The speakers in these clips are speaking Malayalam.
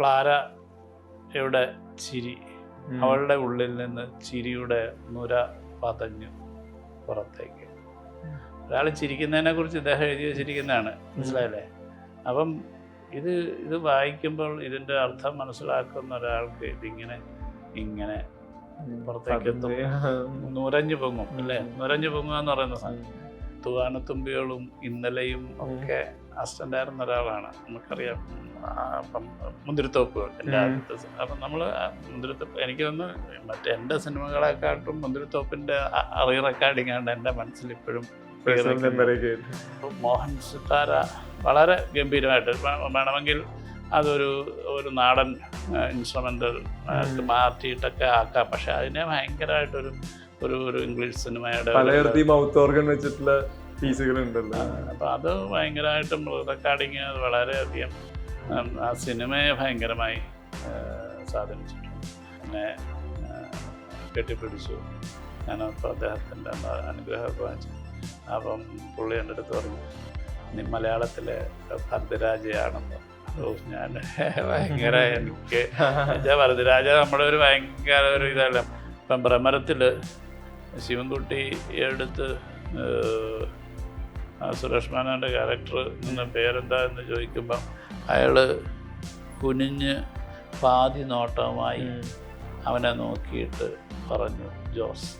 ക്ലാരയുടെ ചിരി അവളുടെ ഉള്ളിൽ നിന്ന് ചിരിയുടെ നുര പതഞ്ഞു പുറത്തേക്ക്. ഒരാൾ ചിരിക്കുന്നതിനെ കുറിച്ച് ഇദ്ദേഹം എഴുതി വെച്ചിരിക്കുന്നതാണ്. മനസ്സിലായില്ലേ? അപ്പം ഇത് ഇത് വായിക്കുമ്പോൾ ഇതിന്റെ അർത്ഥം മനസ്സിലാക്കുന്ന ഒരാൾക്ക് ഇതിങ്ങനെ ഇങ്ങനെ പുറത്തേക്ക്. നുരഞ്ഞു പൊങ്ങും അല്ലേ? നുരഞ്ഞു പൊങ്ങുക എന്ന് പറയുന്ന സാധനം. തൂവാനത്തുമ്പികളും ഇന്നലെയും ഒക്കെ അസിസ്റ്റന്റ് ആയിരുന്ന ഒരാളാണ് നമുക്കറിയാം അപ്പം മുന്തിരിത്തോപ്പുകൾ എല്ലാ ഉം. അപ്പം നമ്മൾ മുന്തിരിത്തോപ്പ് എനിക്ക് തോന്നുന്നു മറ്റേ എന്റെ സിനിമകളെക്കാട്ടും മുന്തിരിത്തോപ്പിന്റെ റീ റെക്കോർഡിംഗ് ആണ് എന്റെ മനസ്സിൽ ഇപ്പോഴും. മോഹൻ സിത്താര വളരെ ഗംഭീരമായിട്ട് വേണമെങ്കിൽ അതൊരു ഒരു നാടൻ ഇൻസ്ട്രുമെന്റൽ. മാറ്റിയിട്ടൊക്കെ ആക്കാം പക്ഷെ അതിനെ ഭയങ്കരമായിട്ടൊരു ഒരു ഒരു ഇംഗ്ലീഷ് സിനിമയുടെ വെച്ചിട്ടുള്ള പീസുകൾ ഉണ്ടല്ലോ അപ്പം അത് ഭയങ്കരമായിട്ടും റെക്കോർഡിങ് വളരെ വളരെയധികം ആ സിനിമയെ ഭയങ്കരമായി സ്വാധീനിച്ചിട്ടുണ്ട്. എന്നെ കെട്ടിപ്പിടിച്ചു. ഞാനപ്പോൾ അദ്ദേഹത്തിന്റെ അനുഗ്രഹമൊക്കെ വാങ്ങിച്ചു. അപ്പം പുള്ളി എന്റെ അടുത്ത് പറഞ്ഞു നീ മലയാളത്തിലെ ഭരതരാജയാണെന്ന്. ഞാൻ ഭയങ്കര എനിക്ക് ഭരതരാജ നമ്മുടെ ഒരു ഭയങ്കര ഒരു ഇതല്ല? ഇപ്പം ഭ്രമരത്തിൽ ശിവൻകുട്ടി എടുത്ത് സുരേഷ് മേനോന്റെ ക്യാരക്ടർ എന്ന പേരെന്താ എന്ന് ചോദിക്കുമ്പം അയാൾ കുനിഞ്ഞ് പാതി നോട്ടവുമായി അവനെ നോക്കിയിട്ട് പറഞ്ഞു ജോസ്.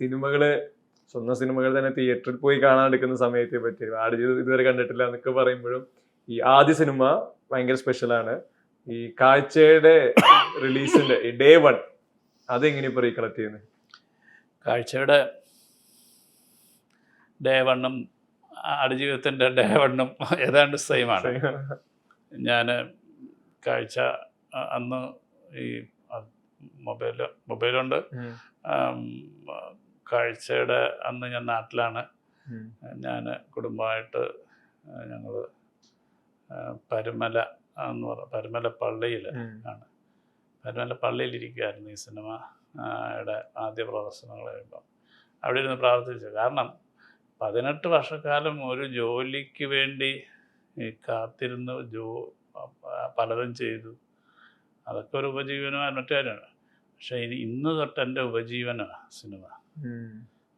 സിനിമകൾ സ്വന്തം സിനിമകൾ തന്നെ തിയേറ്ററിൽ പോയി കാണാൻ എടുക്കുന്ന സമയത്തെ പറ്റി ആടുജീവിതം ഇതുവരെ കണ്ടിട്ടില്ല എന്നൊക്കെ പറയുമ്പോഴും ഈ ആദ്യ സിനിമ ഭയങ്കര സ്പെഷ്യലാണ് ഈ കാഴ്ചയുടെ റിലീസിന്റെ ഈ ഡേ വൺ അതെങ്ങനെ ഇപ്പൊ റീകളക്ട് ചെയ്യുന്നത് കാഴ്ചയുടെ ഡേ വണ്ണും ആടുജീവിതത്തിന്റെ ഡേ വണ്ണും ഏതാണ്ട് സെയിമാണ് ഞാൻ കാഴ്ച അന്ന് ഈ മൊബൈൽ മൊബൈലുണ്ട്. കാഴ്ചയുടെ അന്ന് ഞാൻ നാട്ടിലാണ്. ഞാൻ കുടുംബമായിട്ട് ഞങ്ങൾ പരുമല എന്ന് പറ പരുമല പള്ളിയിൽ ആണ്. പരുമല പള്ളിയിലിരിക്കുകയായിരുന്നു ഈ സിനിമ യുടെ ആദ്യ പ്രദർശനങ്ങൾ കഴിയുമ്പം അവിടെ ഇരുന്ന് പ്രാർത്ഥിച്ചു. കാരണം പതിനെട്ട് വർഷക്കാലം ഒരു ജോലിക്ക് വേണ്ടി ഈ കാത്തിരുന്ന് ജോ പലതും ചെയ്തു. അതൊക്കെ ഒരു ഉപജീവനമായ മറ്റു കാര്യമാണ്. പക്ഷേ ഇനി ഇന്ന് തൊട്ട് എന്റെ ഉപജീവനമാണ് സിനിമ.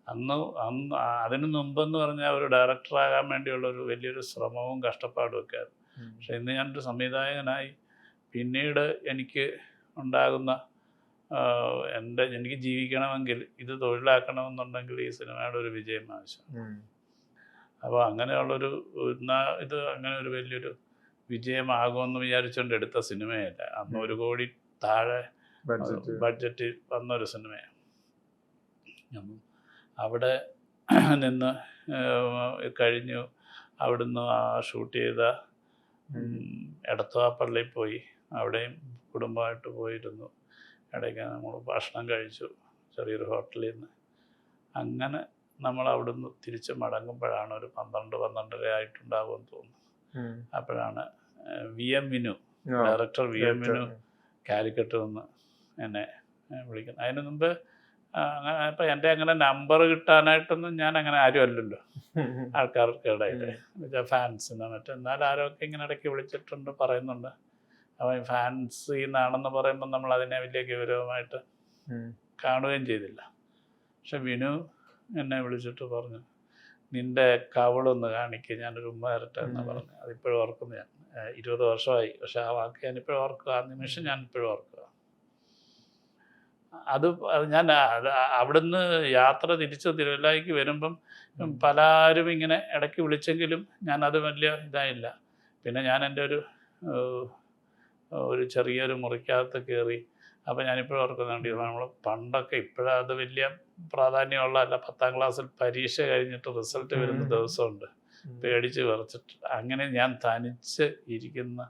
അന്ന് അന്ന് അതിനു മുമ്പെന്ന് പറഞ്ഞാൽ ഒരു ഡയറക്ടറാകാൻ വേണ്ടിയുള്ള ഒരു വലിയൊരു ശ്രമവും കഷ്ടപ്പാടും ഒക്കെ ആയിരുന്നു. പക്ഷെ ഇന്ന് ഞാനൊരു സംവിധായകനായി പിന്നീട് എനിക്ക് ഉണ്ടാകുന്ന എന്റെ എനിക്ക് ജീവിക്കണമെങ്കിൽ ഇത് തൊഴിലാക്കണമെന്നുണ്ടെങ്കിൽ ഈ സിനിമയുടെ ഒരു വിജയം ആവശ്യം അപ്പോൾ അങ്ങനെയുള്ളൊരു എന്നാ ഇത് അങ്ങനെ ഒരു വലിയൊരു വിജയമാകുമെന്ന് വിചാരിച്ചുകൊണ്ട് എടുത്ത സിനിമയല്ല. അന്ന് ഒരു കോടി താഴെ ബഡ്ജറ്റ്. വന്ന വന്നൊരു സിനിമയാണ്. അവിടെ നിന്ന് കഴിഞ്ഞു അവിടുന്ന് ആ ഷൂട്ട് ചെയ്ത എടത്വാ പള്ളിയിൽ പോയി. അവിടെയും കുടുംബമായിട്ട് പോയിരുന്നു. ഇടയ്ക്ക് നമ്മൾ ഭക്ഷണം കഴിച്ചു. ചെറിയൊരു ഹോട്ടലിൽ നിന്ന് അങ്ങനെ നമ്മൾ അവിടുന്ന് തിരിച്ച് മടങ്ങുമ്പോഴാണ് ഒരു പന്ത്രണ്ട് പന്ത്രണ്ടര ആയിട്ടുണ്ടാകുമെന്ന് തോന്നുന്നു. അപ്പോഴാണ് V M Vinu director V M Vinu കാലിക്കറ്റിൽ നിന്ന് എന്നെ വിളിക്കുന്നത്. അതിന് മുമ്പ് അങ്ങനെ ഇപ്പം എന്റെ അങ്ങനെ നമ്പർ കിട്ടാനായിട്ടൊന്നും ഞാൻ അങ്ങനെ ആരും അല്ലല്ലോ. ആൾക്കാർക്കിടയിൽ എന്നുവെച്ചാൽ ഫാൻസിന് മറ്റേ എന്നാൽ ആരൊക്കെ ഇങ്ങനെ ഇടയ്ക്ക് വിളിച്ചിട്ടുണ്ട് പറയുന്നുണ്ട്. അപ്പം ഫാൻസ് എന്നാണെന്ന് പറയുമ്പോൾ നമ്മൾ അതിനെ വലിയ ഗൗരവമായിട്ട് കാണുകയും ചെയ്തില്ല. പക്ഷെ വിനു എന്നെ വിളിച്ചിട്ട് പറഞ്ഞു നിന്റെ കവളൊന്ന് കാണിക്കുക ഞാനൊരു ഉമ്മ തരട്ടെ എന്ന്. പറഞ്ഞു. അതിപ്പോഴും ഓർക്കുന്നു ഞാൻ. ഇരുപത് വർഷമായി. പക്ഷെ ആ വാക്ക് ഞാനിപ്പോഴും ഓർക്കുക. ആ നിമിഷം ഞാൻ ഇപ്പോഴും ഓർക്കുക. അത് ഞാൻ അവിടുന്ന് യാത്ര തിരിച്ച് തിരുവല്ലായിക്ക് വരുമ്പം പലരും ഇങ്ങനെ ഇടയ്ക്ക് വിളിച്ചെങ്കിലും ഞാൻ അത് വലിയ ഇതായില്ല. പിന്നെ ഞാൻ എന്റെ ഒരു ഒരു ചെറിയൊരു മുറിക്കകത്ത് കയറി അപ്പം ഞാനിപ്പോഴും ഓർക്കുന്നുണ്ട് നമ്മൾ പണ്ടൊക്കെ ഇപ്പോഴത് വലിയ പ്രാധാന്യമുള്ള അല്ല പത്താം ക്ലാസ്സിൽ പരീക്ഷ കഴിഞ്ഞിട്ട് റിസൾട്ട് വരുന്ന ദിവസമുണ്ട്. പേടിച്ച് വിറച്ചിട്ട് അങ്ങനെ ഞാൻ തനിച്ച് ഇരിക്കുന്ന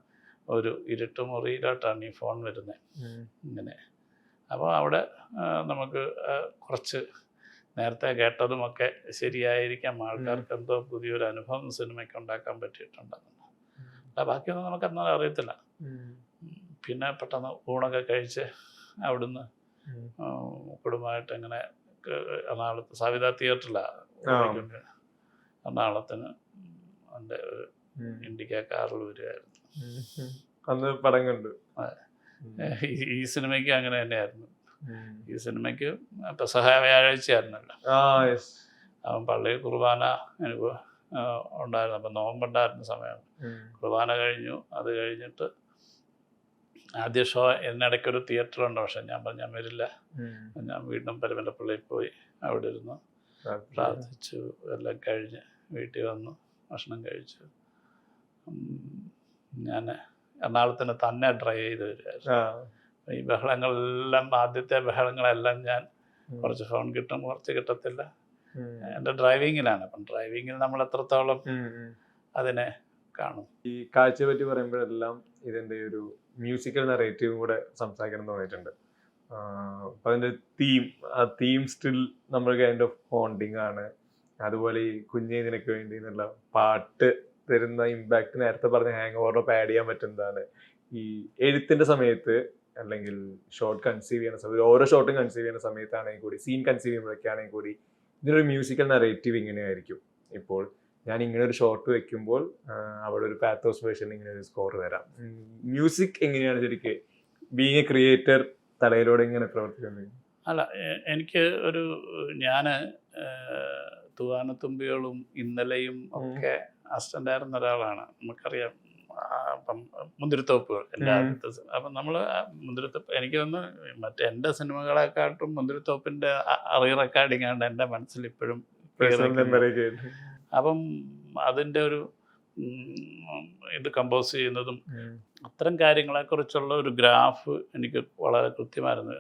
ഒരു ഇരുട്ടുമുറിയിലോട്ടാണ് ഈ ഫോൺ വരുന്നത് ഇങ്ങനെ. അപ്പോൾ അവിടെ നമുക്ക് കുറച്ച് നേരത്തെ കേട്ടതുമൊക്കെ ശരിയായിരിക്കാം. ആൾക്കാർക്ക് എന്തോ പുതിയൊരു അനുഭവം സിനിമയ്ക്ക് ഉണ്ടാക്കാൻ പറ്റിയിട്ടുണ്ടെന്ന് അല്ല ബാക്കിയൊന്നും നമുക്ക് എന്നാലും അറിയത്തില്ല പിന്നെ പെട്ടെന്ന് ഊണൊക്കെ കഴിച്ച് അവിടുന്ന് കുടുംബമായിട്ട് ഇങ്ങനെ ക- എറണാകുളത്ത് സവിത തിയേറ്ററിലാണ്. എറണാകുളത്തിന് എന്റെ ഒരു ഇൻഡിക്ക കാറിൽ വരികയായിരുന്നു. അന്ന് പടം കണ്ടു. അതെ. ഈ- സിനിമയ്ക്ക് അങ്ങനെ തന്നെയായിരുന്നു. ഈ സിനിമയ്ക്ക് പെസഹ വ്യാഴാഴ്ചയായിരുന്നല്ലോ അവൻ പള്ളി കുർബാന ആ, ഉണ്ടായിരുന്നു. അപ്പം നോമ്പുണ്ടായിരുന്ന സമയം. കുർബാന കഴിഞ്ഞു. അത് കഴിഞ്ഞിട്ട് ആദ്യ ഷോ എന്നിടയ്ക്ക് ഒരു തിയേറ്റർ ഉണ്ട് പക്ഷെ ഞാൻ പറഞ്ഞു ഞാൻ വരില്ല. ഞാൻ വീണ്ടും പള്ളിയിൽ പോയി അവിടെ ഇരുന്നു. പ്രാർത്ഥിച്ചു. എല്ലാം കഴിഞ്ഞ് വീട്ടിൽ വന്നു. ഭക്ഷണം കഴിച്ചു. ഞാൻ എറണാകുളത്തിന് തന്നെ ഡ്രൈവ് ചെയ്ത് വരികയായിരുന്നു ആ. ഈ ബഹളങ്ങളെല്ലാം ആദ്യത്തെ ബഹളങ്ങളെല്ലാം ഞാൻ. കുറച്ച് ഫോൺ കിട്ടും കുറച്ച് കിട്ടത്തില്ല. എന്റെ എന്റെ ഡ്രൈവിങ്ങിലാണ് അപ്പം ഡ്രൈവിങ്ങിൽ നമ്മൾ എത്രത്തോളം. അതിനെ കാണും. ഈ കാഴ്ചയെ പറ്റി പറയുമ്പോഴെല്ലാം ഇതിന്റെ ഒരു മ്യൂസിക്കൽ നറേറ്റീവും കൂടെ സംസാരിക്കണം തോന്നിയിട്ടുണ്ട് അപ്പൊ അതിന്റെ തീം ആ തീം സ്റ്റിൽ നമ്മൾ കൈൻഡ് ഓഫ് ഹോണ്ടിങ് ആണ്. അതുപോലെ ഈ കുഞ്ഞേതിനൊക്കെ വേണ്ടി എന്നുള്ള പാട്ട് തരുന്ന ഇമ്പാക്ട് നേരത്തെ പറഞ്ഞ ഹാങ് ഓവറിനൊപ്പം ആഡ് ചെയ്യാൻ പറ്റുന്നതാണ് ഈ എഴുത്തിന്റെ സമയത്ത് അല്ലെങ്കിൽ ഷോർട്ട് കൺസീവ് ചെയ്യുന്ന സമയത്ത് ഓരോ ഷോട്ടും കൺസീവ് ചെയ്യുന്ന സമയത്താണെങ്കിൽ കൂടി സീൻ കൺസീവ് ചെയ്യുമ്പോഴൊക്കെ ആണെങ്കിൽ കൂടി ഇതിനൊരു മ്യൂസിക്കൽ നറേറ്റീവ് ഇങ്ങനെയായിരിക്കും. ഇപ്പോൾ ഞാൻ ഇങ്ങനെ ഒരു ഷോട്ട് വെക്കുമ്പോൾ അവിടെ ഒരു പാത്തോസ് വേർഷൻ ഇങ്ങനെ ഒരു സ്കോർ തരാം മ്യൂസിക് എങ്ങനെയാണ് ശരിക്ക് ബീങ് എ ക്രിയേറ്റർ തലയിലൂടെ ഇങ്ങനെ പ്രവർത്തിക്കുന്നത്? അല്ല എനിക്ക് ഒരു ഞാൻ തൂവാനത്തുമ്പികളും ഇന്നലെയും ഒക്കെ അസിസ്റ്റന്റ് ആയിരുന്ന ഒരാളാണ്. നമുക്കറിയാം. അപ്പം മുന്തിരിത്തോപ്പുകൾ എന്റെ. ആദ്യത്തെ അപ്പം നമ്മൾ മുന്തിരിത്തോപ്പ് എനിക്ക് തോന്നുന്നു മറ്റേ എന്റെ സിനിമകളെക്കാട്ടും മുന്തിരിത്തോപ്പിന്റെ റീ റെക്കോർഡിംഗ് ആണ് എന്റെ മനസ്സിൽ ഇപ്പോഴും അപ്പം അതിന്റെ ഒരു ഇത് കമ്പോസ് ചെയ്യുന്നതും. അത്തരം കാര്യങ്ങളെക്കുറിച്ചുള്ള ഒരു ഗ്രാഫ് എനിക്ക് വളരെ കൃത്യമായിരുന്നു.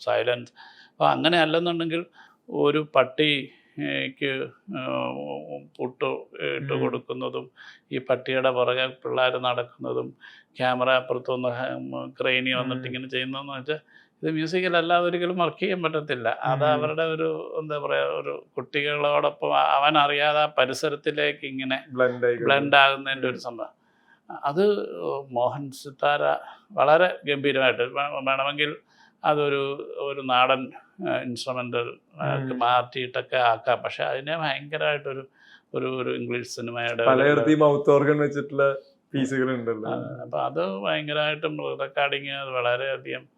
സൈലൻസ്. അപ്പോൾ അങ്ങനെ അല്ലെന്നുണ്ടെങ്കിൽ ഒരു പട്ടിക്ക് പുട്ട് ഇട്ട് കൊടുക്കുന്നതും ഈ പട്ടിയുടെ പുറകെ പിള്ളേർ നടക്കുന്നതും ക്യാമറ അപ്പുറത്തുനിന്ന് ക്രെയിനി വന്നിട്ട്. ഇങ്ങനെ ചെയ്യുന്നതെന്ന് വെച്ചാൽ ഇത് മ്യൂസിക്കിൽ അല്ലാതെ ഒരിക്കലും വർക്ക് ചെയ്യാൻ പറ്റത്തില്ല. അത്. അവരുടെ ഒരു എന്താ പറയാ ഒരു കുട്ടികളോടൊപ്പം അവൻ അറിയാതെ ആ പരിസരത്തിലേക്ക് ഇങ്ങനെ ബ്ലെൻഡ് ആകുന്നതിന്റെ ഒരു സംഭവം. അത് മോഹൻ സിത്താര വളരെ ഗംഭീരമായിട്ട് വേണമെങ്കിൽ അതൊരു ഒരു നാടൻ ഇൻസ്ട്രുമെന്റൽ. മാറ്റിയിട്ടൊക്കെ ആക്കാം. പക്ഷെ അതിനെ ഭയങ്കരമായിട്ടൊരു ഒരു ഒരു ഇംഗ്ലീഷ് സിനിമയുടെ മൗത്ത് ഓർഗൻ വെച്ചിട്ടുള്ള അപ്പൊ അത് ഭയങ്കരമായിട്ടും റെക്കോർഡിങ് അത് വളരെയധികം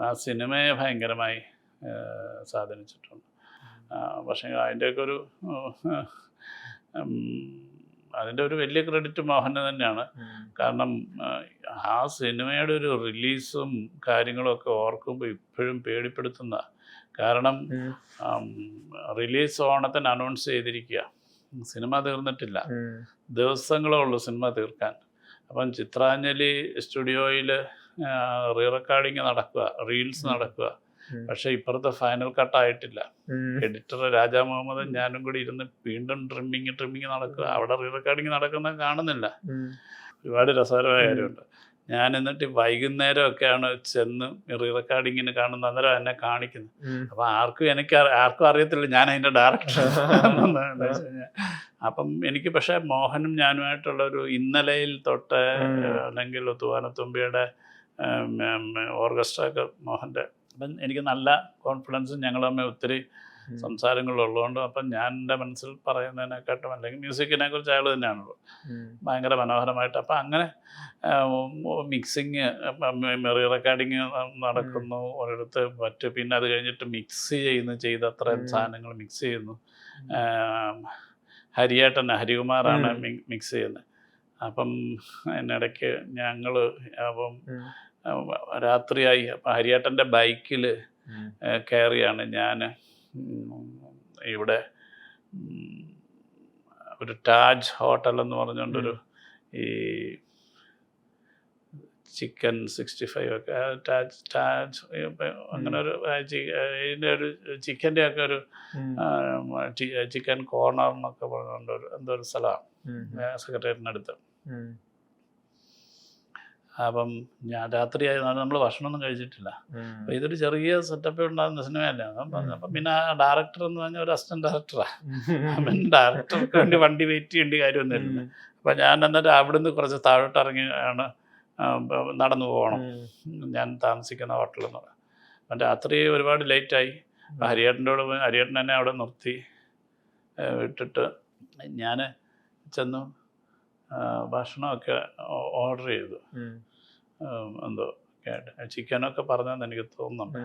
ആ സിനിമയെ ഭയങ്കരമായി സ്വാധീനിച്ചിട്ടുണ്ട്. പക്ഷെ അതിന്റെയൊക്കെ ഒരു അതിന്റെ ഒരു വലിയ ക്രെഡിറ്റ് മോഹന് തന്നെയാണ്. കാരണം ആ, സിനിമയുടെ ഒരു റിലീസും കാര്യങ്ങളും ഒക്കെ ഓർക്കുമ്പോൾ ഇപ്പോഴും പേടിപ്പെടുത്തുന്ന. കാരണം റിലീസ് ഓണത്തിന് അനൗൺസ് ചെയ്തിരിക്കുക സിനിമ തീർന്നിട്ടില്ല. ദിവസങ്ങളേ ഉള്ളൂ സിനിമ തീർക്കാൻ. അപ്പം ചിത്രാഞ്ജലി സ്റ്റുഡിയോയിൽ റീ റെക്കോർഡിങ് നടക്കുക റീൽസ് നടക്കുക. പക്ഷെ ഇപ്പുറത്തെ ഫൈനൽ കട്ട് ആയിട്ടില്ല. എഡിറ്റർ രാജാ മുഹമ്മദും ഞാനും കൂടി ഇരുന്ന് വീണ്ടും ട്രിമ്മിങ് ട്രിമ്മിങ് നടക്കുക. അവിടെ റീ റെക്കോർഡിങ് നടക്കുന്ന കാണുന്നില്ല. ഒരുപാട് രസകരമായ. കാര്യമുണ്ട്. ഞാൻ എന്നിട്ട് വൈകുന്നേരം ഒക്കെയാണ് ചെന്ന് റീ റെക്കോർഡിങ്ങിന് കാണുന്ന അന്നേരം എന്നെ കാണിക്കുന്നത് അപ്പൊ അപ്പം ആർക്കും എനിക്ക് ആർക്കും അറിയത്തില്ല ഞാൻ അതിന്റെ ഡയറക്ടർ അപ്പം എനിക്ക് പക്ഷേ മോഹനും ഞാനുമായിട്ടുള്ള ഒരു ഇന്നലയിൽ തൊട്ട് അല്ലെങ്കിൽ തൂവാനത്തുമ്പിയുടെ ഓർക്കസ്ട്ര ഒക്കെ മോഹന്റെ അപ്പം എനിക്ക് നല്ല കോൺഫിഡൻസും ഞങ്ങൾ തമ്മിൽ ഒത്തിരി. സംസാരങ്ങളുള്ളതുകൊണ്ട് അപ്പം ഞാൻ എന്റെ മനസ്സിൽ പറയുന്നതിനെക്കാട്ടും അല്ലെങ്കിൽ മ്യൂസിക്കിനെ കുറിച്ച് അയാൾ തന്നെയാണല്ലോ. ഭയങ്കര മനോഹരമായിട്ട് അപ്പം അങ്ങനെ മിക്സിങ് മെറി റെക്കോർഡിങ് നടക്കുന്നു ഒരിടത്ത് മറ്റ് പിന്നെ അത് കഴിഞ്ഞിട്ട് മിക്സ് ചെയ്യുന്നു ചെയ്ത് അത്രയും സാധനങ്ങൾ മിക്സ് ചെയ്യുന്നു. ഹരിയേട്ടൻ ഹരികുമാറാണ്. മിക്സ് ചെയ്യുന്നത്. അപ്പം അതിനിടയ്ക്ക് ഞങ്ങൾ അപ്പം രാത്രിയായി. അപ്പം ഹരിയേട്ടന്റെ ബൈക്കിൽ കയറിയാണ് ഞാൻ ഇവിടെ ഒരു താജ് ഹോട്ടൽ എന്ന് പറഞ്ഞുകൊണ്ടൊരു ഈ ചിക്കൻ സിക്സ്റ്റി ഫൈവ് ഒക്കെ ടാജ് താജ് അങ്ങനെ ഒരു ഇതിന്റെ ഒരു ചിക്കന്റെ ഒക്കെ ഒരു ചിക്കൻ കോർണർ എന്നൊക്കെ പറഞ്ഞുകൊണ്ട് ഒരു എന്തോ ഒരു സ്ഥലമാണ്. സെക്രട്ടേറിയറ്റിനടുത്ത്. അപ്പം ഞാൻ രാത്രിയായി നമ്മൾ ഭക്ഷണമൊന്നും കഴിച്ചിട്ടില്ല. അപ്പം ഇതൊരു ചെറിയ സെറ്റപ്പ് ഉണ്ടാകുന്ന സിനിമയല്ലേ? അപ്പം അപ്പം പിന്നെ ആ ഡയറക്ടർ എന്ന് പറഞ്ഞാൽ ഒരു അസിസ്റ്റന്റ് ഡയറക്ടറാണ് അവൻ ഡയറക്ടർക്ക് വേണ്ടി വണ്ടി വെയിറ്റ് ചെയ്യേണ്ട കാര്യമൊന്നുമില്ല. അപ്പം ഞാൻ എന്നിട്ട് അവിടുന്ന് കുറച്ച് താഴോട്ട് ഇറങ്ങി ആണ് നടന്നു പോകണം. ഞാൻ താമസിക്കുന്ന ഹോട്ടലിൽ നിന്ന് അപ്പം രാത്രി ഒരുപാട് ലേറ്റായി അപ്പം ഹരിയേട്ടന്റെ കൂടെ പോയി ഹരിയേട്ടൻ എന്നെ അവിടെ നിർത്തി വിട്ടിട്ട് ഞാൻ ചെന്നു. ഭക്ഷണമൊക്കെ ഓർഡർ ചെയ്തു. എന്തോ ചിക്കനൊക്കെ പറഞ്ഞതെന്ന് എനിക്ക് തോന്നുന്നുണ്ട്.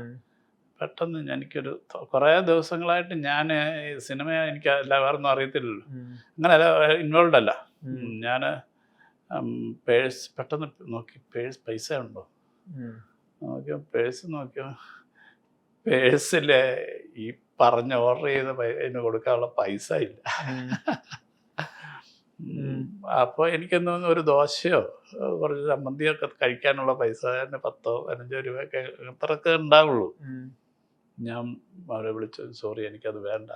പെട്ടെന്ന് എനിക്കൊരു കുറേ ദിവസങ്ങളായിട്ട് ഞാൻ ഈ സിനിമ എനിക്ക് എല്ലാ വേറെ ഒന്നും അറിയത്തില്ലല്ലോ അങ്ങനെ ഇൻവോൾവ് അല്ല. ഞാൻ പേഴ്സ് പെട്ടെന്ന് നോക്കി പേഴ്സ് പൈസ ഉണ്ടോ. നോക്കിയോ പേഴ്സ് നോക്കിയോ പേഴ്സിൽ ഈ പറഞ്ഞ ഓർഡർ ചെയ്ത അതിന് കൊടുക്കാനുള്ള പൈസ ഇല്ല. അപ്പോൾ എനിക്കൊന്നും ഒരു ദോശയോ കുറച്ച് ചമ്മന്തിയൊക്കെ കഴിക്കാനുള്ള പൈസ തന്നെ പത്തോ പതിനഞ്ചോ രൂപയൊക്കെ അത്രയൊക്കെ ഉണ്ടാവുള്ളൂ. ഞാൻ അവരെ വിളിച്ചു സോറി എനിക്കത് വേണ്ട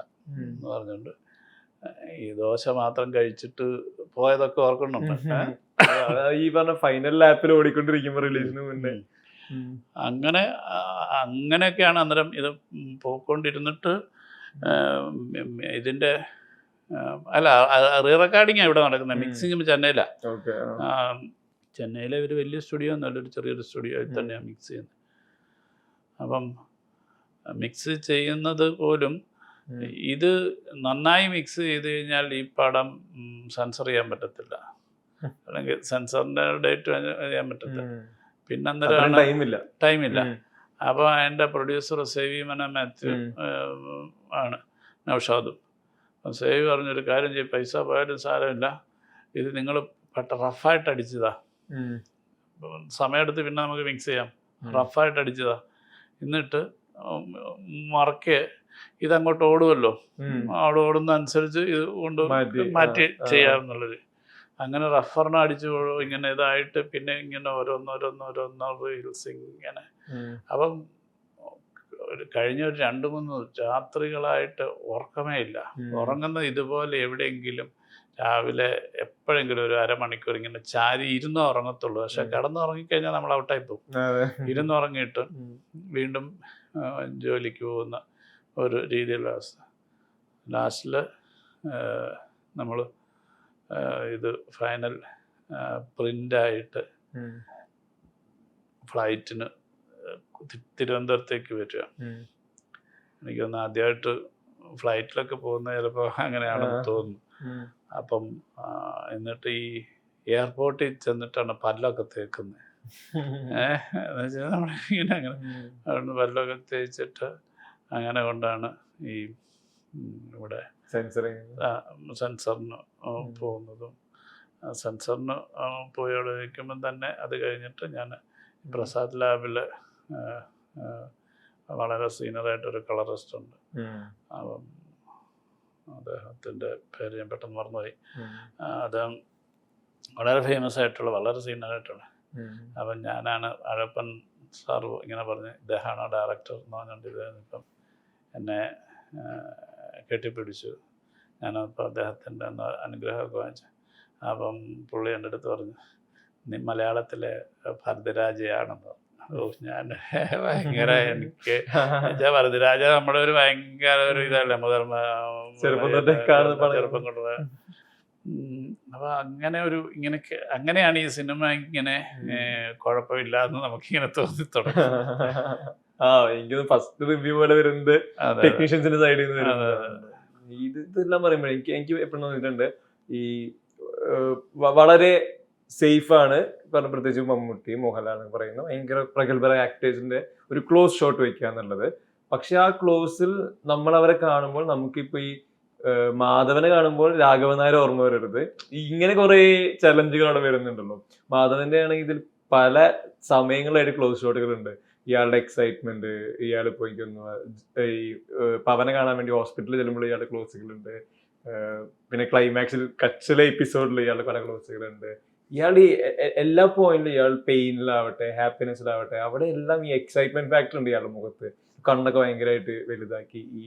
എന്ന് പറഞ്ഞുകൊണ്ട് ഈ ദോശ മാത്രം കഴിച്ചിട്ട് പോയതൊക്കെ ഓർക്കുന്നുണ്ട്? ഈ പറഞ്ഞ ഫൈനൽ ലാപ്പിൽ ഓടിക്കൊണ്ടിരിക്കുമ്പോൾ റിലീസിന് മുന്നേ. അങ്ങനെ അങ്ങനെയൊക്കെയാണ് അന്നേരം ഇത് പോയിക്കൊണ്ടിരുന്നിട്ട് ഇതിന്റെ അല്ല റീ റെക്കോർഡിങ്ങാണ് ഇവിടെ നടക്കുന്നത്. മിക്സിംഗ് ചെന്നൈയിലാണ്. ചെന്നൈയിലെ. ഒരു വലിയ സ്റ്റുഡിയോ എന്നല്ല ഒരു ചെറിയൊരു സ്റ്റുഡിയോ ഉം. തന്നെയാണ് മിക്സ് ചെയ്യുന്നത്. അപ്പം മിക്സ് ചെയ്യുന്നത് പോലും ഇത് നന്നായി മിക്സ് ചെയ്ത് കഴിഞ്ഞാൽ ഈ പടം സെൻസർ ചെയ്യാൻ പറ്റത്തില്ല. അല്ലെങ്കിൽ സെൻസറിന്റെ ഡേറ്റ് ചെയ്യാൻ പറ്റത്തില്ല. പിന്നെ അന്നേരം ടൈമില്ല ടൈമില്ല. അപ്പോൾ എന്റെ പ്രൊഡ്യൂസർ സേവി മന മാത്യു ആണ് നൗഷാദും. സേവി പറഞ്ഞൊരു കാര്യം ചെയ്യും പൈസ പോയാലും സാരമില്ല. ഇത് നിങ്ങൾ റഫായിട്ട് അടിച്ചതാ. സമയമെടുത്ത് പിന്നെ നമുക്ക് മിക്സ് ചെയ്യാം. റഫായിട്ട് അടിച്ചതാ. എന്നിട്ട് മറക്ക ഇതങ്ങോട്ട് ഓടുമല്ലോ. അവിടെ ഓടുന്ന അനുസരിച്ച് ഇത് കൊണ്ട് മാറ്റി. ചെയ്യാമെന്നുള്ളത്. അങ്ങനെ റഫറിനെ അടിച്ചു ഇങ്ങനെ ഇതായിട്ട് പിന്നെ ഇങ്ങനെ ഓരോന്നോരോന്നോരോന്നോ റീൽസ് ഇങ്ങനെ. അപ്പം കഴിഞ്ഞ ഒരു രണ്ട് മൂന്ന് രാത്രികളായിട്ട് ഉറക്കമേ ഇല്ല. ഉറങ്ങുന്ന ഇതുപോലെ എവിടെയെങ്കിലും രാവിലെ എപ്പോഴെങ്കിലും ഒരു അരമണിക്കൂർ ഇങ്ങനെ ചാരി ഇരുന്ന് ഉറങ്ങത്തുള്ളൂ. പക്ഷെ കിടന്നുറങ്ങിക്കഴിഞ്ഞാൽ നമ്മൾ ഔട്ടായി പോകും. ഇരുന്നുറങ്ങിയിട്ട് ഇരുന്ന് ഉറങ്ങിയിട്ട് ഉം. വീണ്ടും ജോലിക്ക് പോകുന്ന ഒരു രീതിയിലുള്ള അവസ്ഥ. ലാസ്റ്റിൽ നമ്മൾ ഇത് ഫൈനൽ പ്രിന്റായിട്ട് ഫ്ലൈറ്റിന് തിരുവനന്തപുരത്തേക്ക് വരിക. എനിക്കൊന്ന് ആദ്യമായിട്ട് ഫ്ലൈറ്റിലൊക്കെ പോകുന്ന ചിലപ്പോൾ അങ്ങനെയാണെന്ന്. തോന്നുന്നു. അപ്പം എന്നിട്ട് ഈ എയർപോർട്ടിൽ ചെന്നിട്ടാണ് പല്ലൊക്കെ തേക്കുന്നത് ഏഹ് നമ്മളിങ്ങനെ അങ്ങനെ അവിടുന്ന് പല്ലൊക്കെ തേച്ചിട്ട് അങ്ങനെ കൊണ്ടാണ് ഈ ഇവിടെ സെൻസറിങ് സെൻസറിന്. പോകുന്നതും സെൻസറിന് പോയി അവിടെ നിൽക്കുമ്പം തന്നെ അത് കഴിഞ്ഞിട്ട് ഞാൻ പ്രസാദ് ലാബിൽ വളരെ സീനിയറായിട്ടൊരു കളറിസ്റ്റ് ഉണ്ട്. അപ്പം അദ്ദേഹത്തിന്റെ പേര് ഞാൻ പെട്ടെന്ന് മറന്നുപോയി അദ്ദേഹം വളരെ ഫേമസ് ആയിട്ടുള്ള വളരെ സീനിയറായിട്ടുള്ള. അപ്പം ഞാനാണ് അഴപ്പൻ സാർ ഇങ്ങനെ പറഞ്ഞ് ഇദ്ദേഹമാണ് ഡയറക്ടർ എന്ന് പറഞ്ഞുകൊണ്ട് ഇദ്ദേഹം ഇപ്പം എന്നെ കെട്ടിപ്പിടിച്ചു ഞാനപ്പോൾ അദ്ദേഹത്തിന്റെ അനുഗ്രഹമൊക്കെ വാങ്ങിച്ചു അപ്പം പുള്ളി എന്റെ അടുത്ത് പറഞ്ഞു നീ മലയാളത്തിലെ ഭരതരാജയാണെന്ന് പറഞ്ഞു. ഓ ഞാൻ ഭയങ്കര എനിക്ക് പറഞ്ഞു രാജ നമ്മുടെ ഒരു ഭയങ്കര ഒരു ഇതല്ലേ മുതിർന്ന ചെറുപ്പം കൊണ്ടുള്ള. അപ്പൊ അങ്ങനെ ഒരു ഇങ്ങനെ അങ്ങനെയാണ് ഈ സിനിമ ഇങ്ങനെ കുഴപ്പമില്ലാന്ന് കുഴപ്പമില്ല എന്ന് നമുക്കിങ്ങനെ തോന്നി തുടങ്ങി. ആ എനിക്ക് ഫസ്റ്റ് റിവ്യൂ പോലെ വരുന്നത് ടെക്നീഷ്യൻസിന്റെ സൈഡിൽ നിന്ന് വരുന്നത്. ഇത് ഇതെല്ലാം പറയുമ്പോൾ എനിക്ക് എനിക്ക് എപ്പോഴും തോന്നിയിട്ടുണ്ട് ഈ വളരെ സേഫ് ആണ്. പ്രത്യേകിച്ച് മമ്മൂട്ടി മോഹൻലാൽ എന്ന് പറയുന്ന ഭയങ്കര പ്രഗത്ഭരായ ആക്ടേഴ്സിന്റെ ഒരു ക്ലോസ് ഷോട്ട് വെക്കുക എന്നുള്ളത്. പക്ഷെ ആ ക്ലോസിൽ നമ്മൾ അവരെ കാണുമ്പോൾ നമുക്കിപ്പോ ഈ മാധവനെ കാണുമ്പോൾ രാഘവൻ നായർ ഓർമ്മ വരരുത്. ഇങ്ങനെ കുറെ ചലഞ്ചുകൾ അവിടെ വരുന്നുണ്ടല്ലോ. മാധവന്റെ ആണെങ്കിൽ ഇതിൽ പല സമയങ്ങളായിട്ട് ക്ലോസ് ഷോട്ടുകൾ ഉണ്ട് ഇയാളുടെ എക്സൈറ്റ്മെന്റ് ഇയാൾ പോയി ഈ പവനെ കാണാൻ വേണ്ടി ഹോസ്പിറ്റലിൽ ചെല്ലുമ്പോൾ ഇയാളുടെ ക്ലോസുകളുണ്ട് പിന്നെ ക്ലൈമാക്സിൽ കച്ചിലെ എപ്പിസോഡിൽ ഇയാളുടെ പല ക്ലോസുകളുണ്ട് ഇയാൾ ഈ എല്ലാ പോയിന്റിലും ഇയാൾ പെയിനിലാവട്ടെ ഹാപ്പിനെസ്സിലാവട്ടെ അവിടെ എല്ലാം ഈ എക്സൈറ്റ്മെന്റ് ഫാക്ടർ ഉണ്ട് ഇയാളുടെ മുഖത്ത്. കണ്ണൊക്കെ ഭയങ്കരമായിട്ട് വലുതാക്കി. ഈ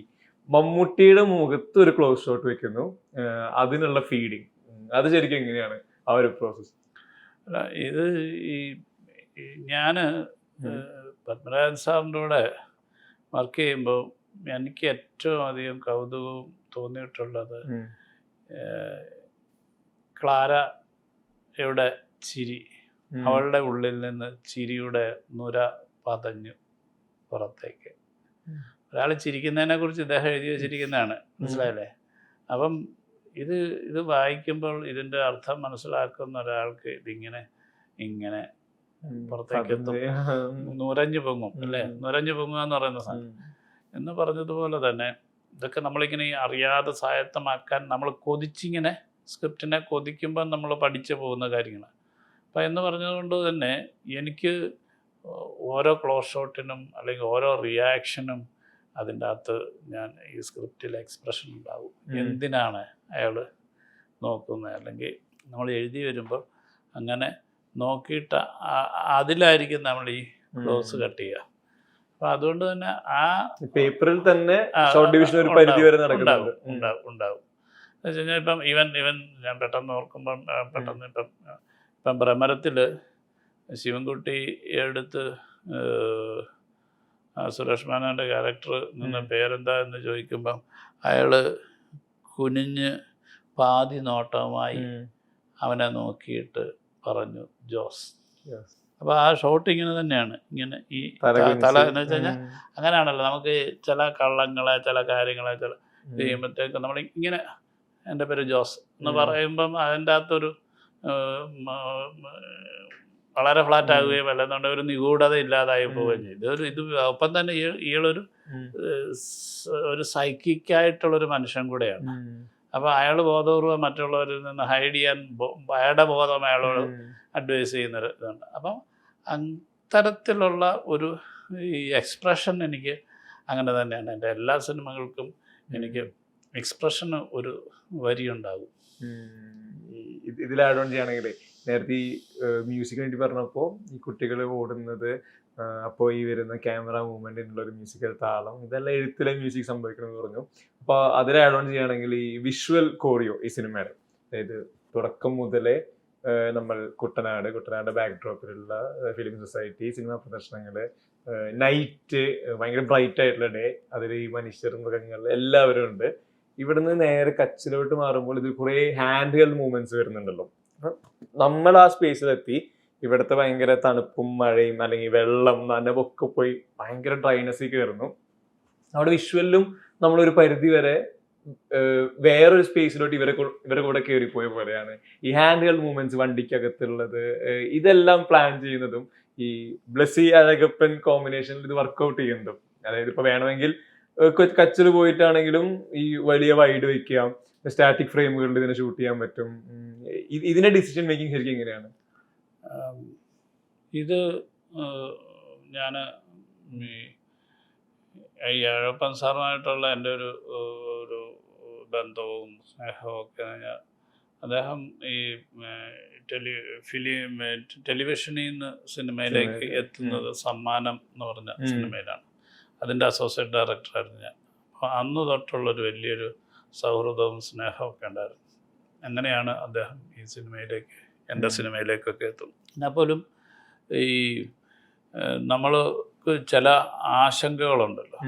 മമ്മൂട്ടിയുടെ മുഖത്ത് ഒരു ക്ലോസ് ഷോട്ട് വെക്കുന്നു. അതിനുള്ള ഫീഡിങ് അത് ശരിക്കും എങ്ങനെയാണ് ആ ഒരു പ്രോസസ് അല്ല, ഇത് ഈ ഞാൻ പത്മരാജൻ സാറിന്റെ കൂടെ വർക്ക് ചെയ്യുമ്പോൾ എനിക്ക് ഏറ്റവും അധികം കൗതുകവും തോന്നിയിട്ടുള്ളത് ഏഹ്, ക്ലാരയുടെ ചിരി? അവളുടെ ഉള്ളിൽ നിന്ന് ചിരിയുടെ നുര പതഞ്ഞു പുറത്തേക്ക്. ഒരാൾ ചിരിക്കുന്നതിനെ കുറിച്ച് ഇദ്ദേഹം എഴുതി വെച്ചിരിക്കുന്നതാണ്. മനസ്സിലായില്ലേ? അപ്പം ഇത് ഇത് വായിക്കുമ്പോൾ ഇതിന്റെ അർത്ഥം മനസ്സിലാക്കുന്ന ഒരാൾക്ക് ഇതിങ്ങനെ ഇങ്ങനെ പുറത്തേക്ക് എത്തും. നുരഞ്ഞു പൊങ്ങും അല്ലേ? നുരഞ്ഞു പൊങ്ങുക എന്ന് പറയുന്ന സാധനം. എന്ന് പറഞ്ഞതുപോലെ തന്നെ ഇതൊക്കെ നമ്മളിങ്ങനെ അറിയാതെ സ്വായത്തമാക്കാൻ നമ്മൾ കൊതിച്ചിങ്ങനെ സ്ക്രിപ്റ്റിനെ കൊതിക്കുമ്പോൾ നമ്മൾ പഠിച്ചു പോകുന്ന കാര്യങ്ങൾ അപ്പം എന്ന് പറഞ്ഞതുകൊണ്ട് തന്നെ എനിക്ക് ഓരോ ക്ലോസ് ഷോട്ടിനും അല്ലെങ്കിൽ ഓരോ റിയാക്ഷനും അതിന്റെ അകത്ത് ഞാൻ ഈ സ്ക്രിപ്റ്റിൽ എക്സ്പ്രഷൻ ഉണ്ടാവും. എന്തിനാണ് അയാൾ നോക്കുന്നത്? അല്ലെങ്കിൽ നമ്മൾ എഴുതി വരുമ്പോൾ അങ്ങനെ നോക്കിയിട്ട് അതിലായിരിക്കും നമ്മൾ ഈ ക്ലോസ് കട്ട് ചെയ്യുക. അപ്പം അതുകൊണ്ട് തന്നെ ആ പേപ്പറിൽ തന്നെ ഷോർട്ട് ഡിവിഷൻ ഒരു പരിധി വരെ നടക്കുന്നുണ്ട്. ഉണ്ടാവും ഉണ്ടാവും. വെച്ച് കഴിഞ്ഞാൽ ഇപ്പം ഇവൻ ഇവൻ ഞാൻ പെട്ടെന്ന് ഓർക്കുമ്പം പെട്ടെന്ന് ഇപ്പം ഇപ്പം ഭ്രമരത്തിൽ ശിവൻകുട്ടി എടുത്ത് സുരേഷ് മേനോന്റെ ക്യാരക്ടർ നിന്ന് പേരെന്താ എന്ന് ചോദിക്കുമ്പം അയാൾ കുനിഞ്ഞ് പാതി നോട്ടവുമായി അവനെ നോക്കിയിട്ട് പറഞ്ഞു ജോസ്. അപ്പോൾ ആ ഷോട്ട് ഇങ്ങനെ തന്നെയാണ്. ഇങ്ങനെ ഈ തല എന്ന് വെച്ച് കഴിഞ്ഞാൽ അങ്ങനെയാണല്ലോ. നമുക്ക് ചില കള്ളങ്ങളെ ചില കാര്യങ്ങളെ ചില. ചെയ്യുമ്പോഴത്തേക്ക് നമ്മൾ ഇങ്ങനെ എന്റെ പേര് ജോസ് എന്ന്. പറയുമ്പം അതിന്റെ അകത്തൊരു വളരെ ഫ്ലാറ്റ്. ആകുകയും അല്ലെന്നുണ്ടെങ്കിൽ ഒരു നിഗൂഢത ഇല്ലാതായി. പോവുകയും ചെയ്യും ഇതൊരു ഇത് ഒപ്പം തന്നെ ഇയാളൊരു ഒരു സൈക്കിക്കായിട്ടുള്ളൊരു മനുഷ്യൻ കൂടെയാണ്. അപ്പോൾ അയാൾ ബോധപൂർവം മറ്റുള്ളവരിൽ നിന്ന് ഹൈഡ് ചെയ്യാൻ അയാളുടെ ബോധം അയാളോട് അഡ്വൈസ് ചെയ്യുന്ന ഇതുണ്ട് അപ്പം അത്തരത്തിലുള്ള ഒരു ഈ എക്സ്പ്രഷൻ എനിക്ക് അങ്ങനെ തന്നെയാണ് എന്റെ എല്ലാ സിനിമകൾക്കും എനിക്ക് എക്സ്പ്രഷന് ഒരു വരി ഉണ്ടാകും. ഇതിൽ ആഡ് ഓൺ ചെയ്യുകയാണെങ്കിൽ നേരത്തെ ഈ മ്യൂസിക്കിന് വേണ്ടി പറഞ്ഞപ്പോൾ ഈ കുട്ടികൾ ഓടുന്നത് അപ്പോൾ ഈ വരുന്ന ക്യാമറ മൂവ്മെന്റിനുള്ള ഒരു മ്യൂസിക്കൽ താളം ഇതെല്ലാം എഴുത്തിലെ മ്യൂസിക് സംഭവിക്കണമെന്ന് പറഞ്ഞു. അപ്പോൾ അതിൽ ആഡ് ഓൺ ചെയ്യുകയാണെങ്കിൽ ഈ വിഷ്വൽ കോറിയോ ഈ സിനിമയുടെ അതായത് തുടക്കം മുതലേ നമ്മൾ കുട്ടനാട് കുട്ടനാട് ബാക്ക് ഡ്രോപ്പിലുള്ള ഫിലിം സൊസൈറ്റി സിനിമ പ്രദർശനങ്ങൾ നൈറ്റ് ഭയങ്കര ബ്രൈറ്റ് ആയിട്ടുള്ള ഡേ അതിൽ ഈ മനുഷ്യർ മൃഗങ്ങൾ എല്ലാവരും ഉണ്ട്. ഇവിടുന്ന് നേരെ കച്ചിലോട്ട് മാറുമ്പോൾ ഇത് കുറേ ഹാൻഡ് ഹെൽഡ് മൂവ്മെന്റ്സ് വരുന്നുണ്ടല്ലോ നമ്മൾ ആ സ്പേസിലെത്തി ഇവിടുത്തെ ഭയങ്കര തണുപ്പും മഴയും അല്ലെങ്കിൽ വെള്ളം നനവൊക്കെ പോയി ഭയങ്കര ഡ്രൈനസ്സിൽ കയറുന്നു. അവിടെ വിഷ്വലിലും നമ്മളൊരു പരിധി വരെ വേറൊരു സ്പേസിലോട്ട് ഇവരെ ഇവരെ കൂടെ കയറിപ്പോയ പോലെയാണ്. ഈ ഹാൻഡ് ഹെൽഡ് മൂവ്മെന്റ്സ് വണ്ടിക്കകത്തുള്ളത് ഇതെല്ലാം പ്ലാൻ ചെയ്യുന്നതും ഈ ബ്ലസ്സി അഴകപ്പൻ കോമ്പിനേഷനിൽ ഇത് വർക്കൗട്ട് ചെയ്യുന്നതും. അതായത് ഇപ്പൊ വേണമെങ്കിൽ കച്ചിൽ പോയിട്ടാണെങ്കിലും ഈ വലിയ വൈഡ് വെക്കാം. സ്റ്റാറ്റിക് ഫ്രെയിമുകളിൽ ഇതിനെ ഷൂട്ട് ചെയ്യാൻ പറ്റും. ഇതിന്റെ ഡിസിഷൻ മേക്കിംഗ് ശരിക്കും എങ്ങനെയാണ്? ഇത് ഞാൻ ഈ അഴപ്പൻ സാറുമായിട്ടുള്ള എന്റെ ഒരു ഒരു ബന്ധവും സ്നേഹവും ഒക്കെ ഞാൻ അദ്ദേഹം ഈ ടെലി ഫിലിം ടെലിവിഷനിൽ നിന്ന് സിനിമയിലേക്ക് എത്തുന്നത് സമ്മാനം എന്ന് പറഞ്ഞ. സിനിമയിലാണ്. അതിന്റെ അസോസിയേറ്റ് ഡയറക്ടറായിരുന്നു ഞാൻ. അപ്പോൾ അന്ന് തൊട്ടുള്ളൊരു വലിയൊരു സൗഹൃദവും സ്നേഹവും ഒക്കെ ഉണ്ടായിരുന്നു. അങ്ങനെയാണ് അദ്ദേഹം ഈ സിനിമയിലേക്ക് എന്റെ. സിനിമയിലേക്കൊക്കെ എത്തും എന്നാൽ പോലും ഈ നമ്മൾക്ക് ചില ആശങ്കകളുണ്ടല്ലോ.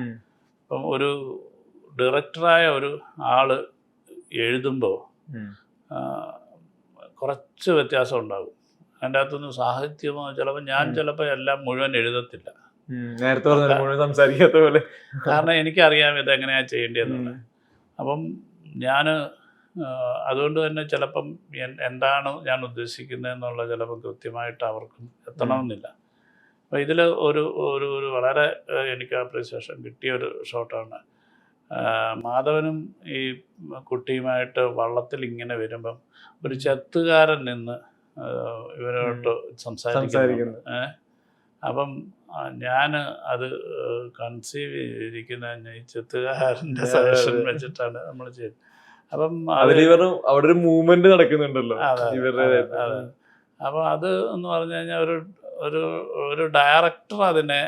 ഇപ്പം ഒരു ഡയറക്ടറായ ഒരു ആൾ എഴുതുമ്പോൾ കുറച്ച് വ്യത്യാസം ഉണ്ടാകും. അതിന്റെ അകത്തുനിന്ന് സാഹിത്യമോ ചിലപ്പോൾ ഞാൻ ചിലപ്പോൾ എല്ലാം മുഴുവൻ എഴുതത്തില്ല. നേരത്തെ പറഞ്ഞു സംസാരിക്കാത്ത പോലെ. കാരണം എനിക്കറിയാം ഇതെങ്ങനെയാണ് ചെയ്യേണ്ടതെന്ന്. അപ്പം ഞാൻ അതുകൊണ്ട് തന്നെ ചിലപ്പം എന്താണ് ഞാൻ ഉദ്ദേശിക്കുന്നത് എന്നുള്ള ചിലപ്പം കൃത്യമായിട്ട് അവർക്കും എത്തണമെന്നില്ല. അപ്പോൾ ഇതിൽ ഒരു ഒരു ഒരു വളരെ എനിക്ക് അപ്രീസിയേഷൻ കിട്ടിയ ഒരു ഷോട്ടാണ് മാധവനും ഈ കുട്ടിയുമായിട്ട് വള്ളത്തിൽ ഇങ്ങനെ വരുമ്പം ഒരു ചെത്തുകാരൻ നിന്ന് ഇവരോട്ട് സംസാരിക്കുന്നു അപ്പം ഞാൻ അത് കൺസീവ് ചെയ്തിരിക്കുന്ന ഈ ചെത്തുകാരന്റെ സജഷൻ വെച്ചിട്ടാണ് നമ്മൾ ചെയ്യുന്നത് അപ്പം അതിൽ ഇവർ അവിടെ ഒരു മൂവ്മെന്റ് നടക്കുന്നുണ്ടല്ലോ ഇവരുടെ. അപ്പോൾ അത്. എന്ന് പറഞ്ഞു കഴിഞ്ഞാൽ ഒരു ഒരു ഒരു ഡയറക്ടർ അതിനെ.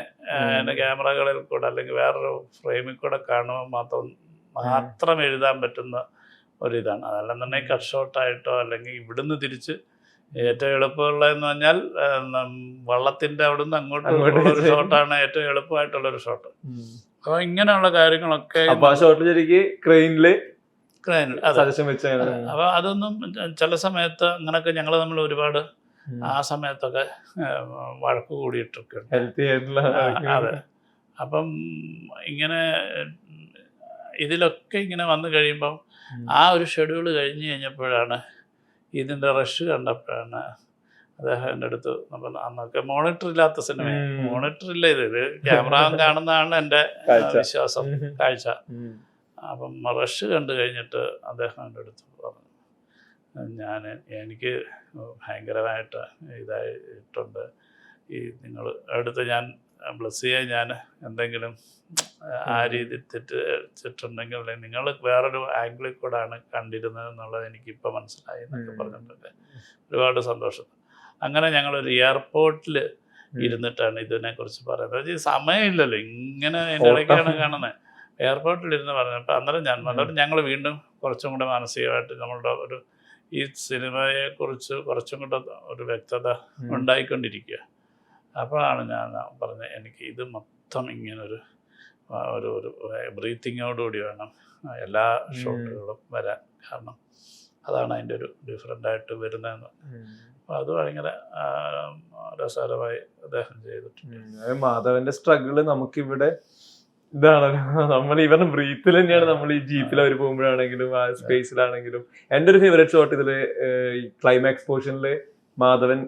ക്യാമറകളിൽ കൂടെ അല്ലെങ്കിൽ വേറൊരു ഫ്രെയിമിൽ കൂടെ കാണുമ്പോൾ മാത്രം മാത്രം എഴുതാൻ പറ്റുന്ന ഒരിതാണ്. അതല്ലെന്നുണ്ടെങ്കിൽ കട്ട് ഷോട്ടായിട്ടോ അല്ലെങ്കിൽ ഇവിടുന്ന് തിരിച്ച് ഏറ്റവും എളുപ്പമുള്ളതെന്ന് പറഞ്ഞാൽ വള്ളത്തിന്റെ അവിടുന്ന് അങ്ങോട്ട് അങ്ങോട്ട് ഒരു. ഷോട്ടാണ് ഏറ്റവും എളുപ്പമായിട്ടുള്ള ഒരു ഷോട്ട്. അപ്പോൾ ഇങ്ങനെയുള്ള കാര്യങ്ങളൊക്കെ ക്രെയിനിൽ അപ്പോൾ അതൊന്നും ചില സമയത്ത് അങ്ങനെയൊക്കെ ഞങ്ങൾ തമ്മിൽ ഒരുപാട് ആ സമയത്തൊക്കെ വഴക്ക് കൂടിയിട്ടൊക്കെ അതെ. അപ്പം ഇങ്ങനെ ഇതിലൊക്കെ ഇങ്ങനെ വന്നു കഴിയുമ്പം ആ ഒരു ഷെഡ്യൂൾ കഴിഞ്ഞു കഴിഞ്ഞപ്പോഴാണ് ഇതിന്റെ റഷ് കണ്ടപ്പോഴാണ് അദ്ദേഹം എന്റെ അടുത്ത് നമ്മൾ അന്നൊക്കെ മോണിറ്റർ ഇല്ലാത്ത സിനിമ മോണിറ്റർ ഇല്ല ഇത്. ഇത് ക്യാമറ കാണുന്നതാണ് എന്റെ വിശ്വാസം കാഴ്ച. അപ്പം റഷ് കണ്ടു കഴിഞ്ഞിട്ട് അദ്ദേഹം എന്റെ അടുത്ത് പറഞ്ഞു ഞാൻ എനിക്ക് ഭയങ്കരമായിട്ട് ഇതായിട്ടുണ്ട്. ഈ നിങ്ങൾ അടുത്ത് ഞാൻ ബ്ലസ് ചെയ്യാൻ ഞാൻ എന്തെങ്കിലും ആ രീതി തെറ്റിച്ചിട്ടുണ്ടെങ്കിൽ നിങ്ങൾ വേറൊരു ആംഗിളിൽ ആണ് കണ്ടിരുന്നത് എന്നുള്ളത് എനിക്കിപ്പോൾ മനസ്സിലായി എന്നൊക്കെ പറഞ്ഞിട്ടുണ്ട്. ഒരുപാട് സന്തോഷം. അങ്ങനെ ഞങ്ങളൊരു എയർപോർട്ടിൽ ഇരുന്നിട്ടാണ് ഇതിനെക്കുറിച്ച് പറയുന്നത്. ഈ സമയമില്ലല്ലോ. ഇങ്ങനെ അതിന്റെ ഇടയ്ക്കാണ് കാണുന്നത്. എയർപോർട്ടിൽ ഇരുന്ന് പറഞ്ഞപ്പോൾ അന്നേരം ഞാൻ അതോടെ ഞങ്ങൾ വീണ്ടും കുറച്ചും കൂടെ മാനസികമായിട്ട് നമ്മളുടെ ഒരു ഈ സിനിമയെക്കുറിച്ച് കുറച്ചും കൂടെ ഒരു വ്യക്തത ഉണ്ടായിക്കൊണ്ടിരിക്കുക അപ്പോഴാണ് ഞാൻ പറഞ്ഞത് എനിക്ക് ഇത് മൊത്തം ഇങ്ങനൊരു ഒരു ഒരു ബ്രീത്തിങ്ങോടുകൂടി വേണം എല്ലാ ഷോട്ടുകളും വരാൻ. കാരണം അതാണ് അതിന്റെ ഒരു ഡിഫറെന്റ് ആയിട്ട് വരുന്നതെന്ന്. അപ്പോൾ അത് ഭയങ്കര രസകരമായി അദ്ദേഹം ചെയ്തിട്ടുണ്ട്. മാധവന്റെ സ്ട്രഗിൾ നമുക്കിവിടെ ഇതാണല്ലോ നമ്മൾ ഇവരുടെ ബ്രീത്തിൽ തന്നെയാണ് നമ്മൾ ഈ ജീപ്പിൽ അവർ പോകുമ്പോഴാണെങ്കിലും ആ സ്പേസിലാണെങ്കിലും എന്റെ ഒരു ഫേവറേറ്റ് ഷോട്ട് ഇതിൽ ക്ലൈമാക്സ് പോർഷനിൽ മാധവൻ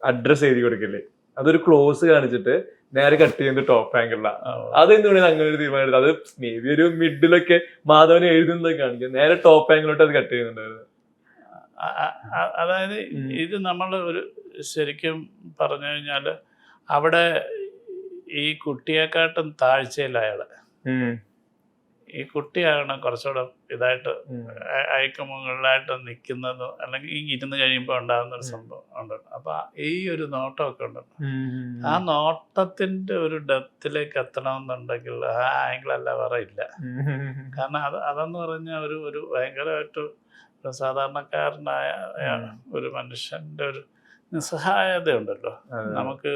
അഡ്രസ് എഴുതി കൊടുക്കില്ലേ? അതൊരു ക്ലോസ് കാണിച്ചിട്ട് നേരെ കട്ട് ചെയ്യുന്നത് ടോപ്പ് ആംഗിളിലാണ് ആ, അതെന്തുകൊണ്ട് അങ്ങനെ ഒരു തീരുമാനം എടുത്തത്? അത് മേ ബി ഒരു മിഡിലൊക്കെ മാധവൻ എഴുതുന്നത് കാണിക്കും. നേരെ ടോപ്പ് ആംഗിളോട്ട് അത് കട്ട് ചെയ്യുന്നുണ്ടായിരുന്നു. അതായത് ഇത് നമ്മൾ ഒരു ശരിക്കും പറഞ്ഞു കഴിഞ്ഞാൽ അവിടെ ഈ കുട്ടിയെക്കാട്ടും താഴ്ചയിൽ ഈ കുട്ടിയാണ് കുറച്ചുകൂടെ ഇതായിട്ട് അയക്കുമുകളിലായിട്ട് നിൽക്കുന്നത് അല്ലെങ്കിൽ ഈ ഇരുന്ന് കഴിയുമ്പോൾ ഉണ്ടാകുന്ന ഒരു സംഭവം ഉണ്ട് അപ്പൊ ഈ ഒരു നോട്ടമൊക്കെ ഉണ്ടല്ലോ. ആ നോട്ടത്തിന്റെ ഒരു ഡെപ്തിലേക്ക് എത്തണമെന്നുണ്ടെങ്കിൽ ആ ആംഗിൾ അല്ല വേറെ ഇല്ല. കാരണം അത് അതെന്ന് പറഞ്ഞാൽ ഒരു ഒരു ഭയങ്കരമായിട്ട് ഒരു സാധാരണക്കാരനായ ഒരു മനുഷ്യന്റെ ഒരു നിസ്സഹായത ഉണ്ടല്ലോ നമുക്ക്